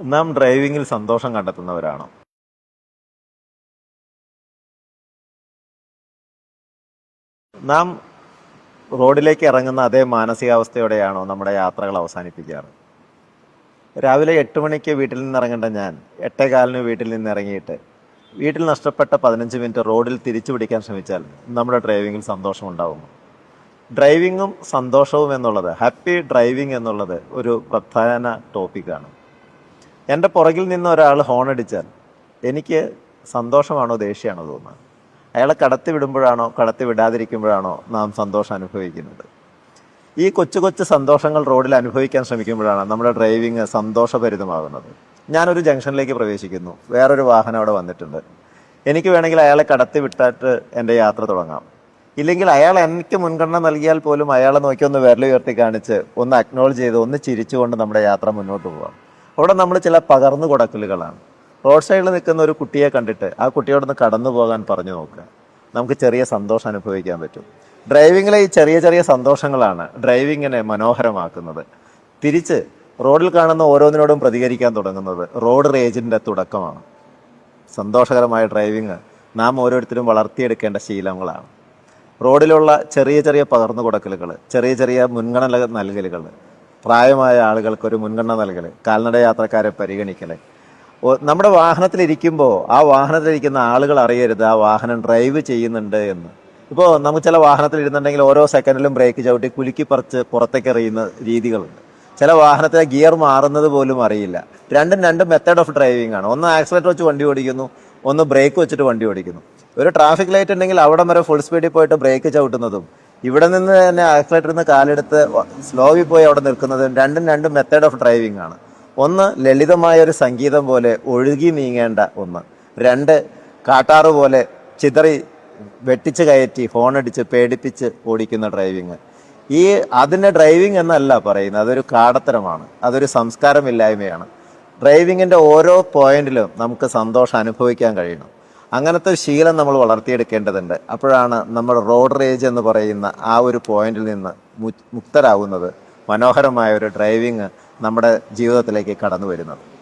നാം ഡ്രൈവിംഗിൽ സന്തോഷം കണ്ടെത്തുന്നവരാണോ? നാം റോഡിലേക്ക് ഇറങ്ങുന്ന അതേ മാനസികാവസ്ഥയോടെയാണോ നമ്മുടെ യാത്രകൾ അവസാനിപ്പിക്കാറ്? രാവിലെ എട്ട് മണിക്ക് വീട്ടിൽ നിന്ന് ഇറങ്ങേണ്ട ഞാൻ എട്ടേകാലിന് വീട്ടിൽ നിന്ന് ഇറങ്ങിയിട്ട് വീട്ടിൽ നഷ്ടപ്പെട്ട പതിനഞ്ച് മിനിറ്റ് റോഡിൽ തിരിച്ചു പിടിക്കാൻ ശ്രമിച്ചാൽ നമ്മുടെ ഡ്രൈവിങ്ങിൽ ഉണ്ടാവും ഡ്രൈവിങ്ങും സന്തോഷവും എന്നുള്ളത് ഹാപ്പി ഡ്രൈവിംഗ് എന്നുള്ളത് ഒരു പ്രധാന ടോപ്പിക്കാണ്. എന്റെ പുറകിൽ നിന്ന് ഒരാൾ ഹോൺ അടിച്ചാൽ എനിക്ക് സന്തോഷമാണോ ദേഷ്യമാണോ തോന്നുന്നത്? അയാളെ കടത്തി വിടുമ്പോഴാണോ കടത്തി വിടാതിരിക്കുമ്പോഴാണോ നാം സന്തോഷം അനുഭവിക്കുന്നത്? ഈ കൊച്ചു കൊച്ചു സന്തോഷങ്ങൾ റോഡിൽ അനുഭവിക്കാൻ ശ്രമിക്കുമ്പോഴാണ് നമ്മുടെ ഡ്രൈവിങ് സന്തോഷഭരിതമാകുന്നത്. ഞാനൊരു ജംഗ്ഷനിലേക്ക് പ്രവേശിക്കുന്നു. വേറൊരു വാഹനം അവിടെ വന്നിട്ടുണ്ട്. എനിക്ക് വേണമെങ്കിൽ അയാളെ കടത്തി വിട്ടിട്ട് എന്റെ യാത്ര തുടങ്ങാം. ഇല്ലെങ്കിൽ അയാൾ എനിക്ക് മുൻഗണന നൽകിയാൽ പോലും അയാളെ നോക്കി ഒന്ന് വിരൽ ഉയർത്തി കാണിച്ച് ഒന്ന് അക്നോളജ് ചെയ്ത് ഒന്ന് ചിരിച്ചുകൊണ്ട് നമ്മുടെ യാത്ര മുന്നോട്ട് പോകാം അവിടെ നമ്മൾ ചില പകർന്നു കൊടുക്കലുകളാണ്. റോഡ് സൈഡിൽ നിൽക്കുന്ന ഒരു കുട്ടിയെ കണ്ടിട്ട് ആ കുട്ടിയോടൊന്ന് കടന്നു പോകാൻ പറഞ്ഞു നോക്കുക. നമുക്ക് ചെറിയ സന്തോഷം അനുഭവിക്കാൻ പറ്റും. ഡ്രൈവിങ്ങിലെ ഈ ചെറിയ ചെറിയ സന്തോഷങ്ങളാണ് ഡ്രൈവിങ്ങിനെ മനോഹരമാക്കുന്നത്. തിരിച്ച് റോഡിൽ കാണുന്ന ഓരോന്നിനോടും പ്രതികരിക്കാൻ തുടങ്ങുന്നത് റോഡ് റേജിന്റെ തുടക്കമാണ്. സന്തോഷകരമായ ഡ്രൈവിങ് നാം ഓരോരുത്തരും വളർത്തിയെടുക്കേണ്ട ശീലങ്ങളാണ്. റോഡിലുള്ള ചെറിയ ചെറിയ പകർന്നു കൊടുക്കലുകൾ ചെറിയ ചെറിയ മുൻഗണന നൽകലുകൾ പ്രായമായ ആളുകൾക്ക് ഒരു മുൻഗണന നൽകൽ കാൽനട യാത്രക്കാരെ പരിഗണിക്കൽ നമ്മുടെ വാഹനത്തിലിരിക്കുമ്പോൾ ആ വാഹനത്തിലിരിക്കുന്ന ആളുകൾ അറിയരുത് ആ വാഹനം ഡ്രൈവ് ചെയ്യുന്നുണ്ട് എന്ന്. ഇപ്പോൾ നമുക്ക് ചില വാഹനത്തിൽ ഇരുന്നുണ്ടെങ്കിൽ ഓരോ സെക്കൻഡിലും ബ്രേക്ക് ചവിട്ടി കുലുക്കി പറിച്ച് പുറത്തേക്ക് എറിയുന്ന രീതികളുണ്ട്. ചില വാഹനത്തിലെ ഗിയർ മാറുന്നത് പോലും അറിയില്ല. രണ്ടും രണ്ട് മെത്തേഡ് ഓഫ് ഡ്രൈവിംഗ് ആണ്. ഒന്ന് ആക്സിലേറ്റർ വെച്ച് വണ്ടി ഓടിക്കുന്നു ഒന്ന് ബ്രേക്ക് വെച്ചിട്ട് വണ്ടി ഓടിക്കുന്നു. ഒരു ട്രാഫിക് ലൈറ്റ് ഉണ്ടെങ്കിൽ അവിടെ വരെ ഫുൾ സ്പീഡിൽ പോയിട്ട് ബ്രേക്ക് ചവിട്ടുന്നതും ഇവിടെ നിന്ന് തന്നെ ആക്സിലേറ്ററിൽ നിന്ന് കാലെടുത്ത് സ്ലോവിൽ പോയി അവിടെ നിൽക്കുന്നത് രണ്ടും രണ്ടും മെത്തേഡ് ഓഫ് ഡ്രൈവിംഗ് ആണ്. ഒന്ന് ലളിതമായ ഒരു സംഗീതം പോലെ ഒഴുകി നീങ്ങേണ്ട ഒന്ന്. രണ്ട് കാട്ടാറ് പോലെ ചിതറി വെട്ടിച്ച് കയറ്റി ഹോണടിച്ച് പേടിപ്പിച്ച് ഓടിക്കുന്ന ഡ്രൈവിങ് ഈ അതിനെ ഡ്രൈവിംഗ് എന്നല്ല പറയുന്നത് അതൊരു കാടത്തരമാണ് അതൊരു സംസ്കാരമില്ലായ്മയാണ്. ഡ്രൈവിങ്ങിന്റെ ഓരോ പോയിന്റിലും നമുക്ക് സന്തോഷം അനുഭവിക്കാൻ കഴിയണം. അങ്ങനത്തെ ശീലം നമ്മൾ വളർത്തിയെടുക്കേണ്ടതുണ്ട്. അപ്പോഴാണ് നമ്മൾ റോഡ് റേജ് എന്ന് പറയുന്ന ആ ഒരു പോയിന്റിൽ നിന്ന് മുക്തരാകുന്നത്. മനോഹരമായ ഒരു ഡ്രൈവിംഗ് നമ്മുടെ ജീവിതത്തിലേക്ക് കടന്നു വരുന്നത്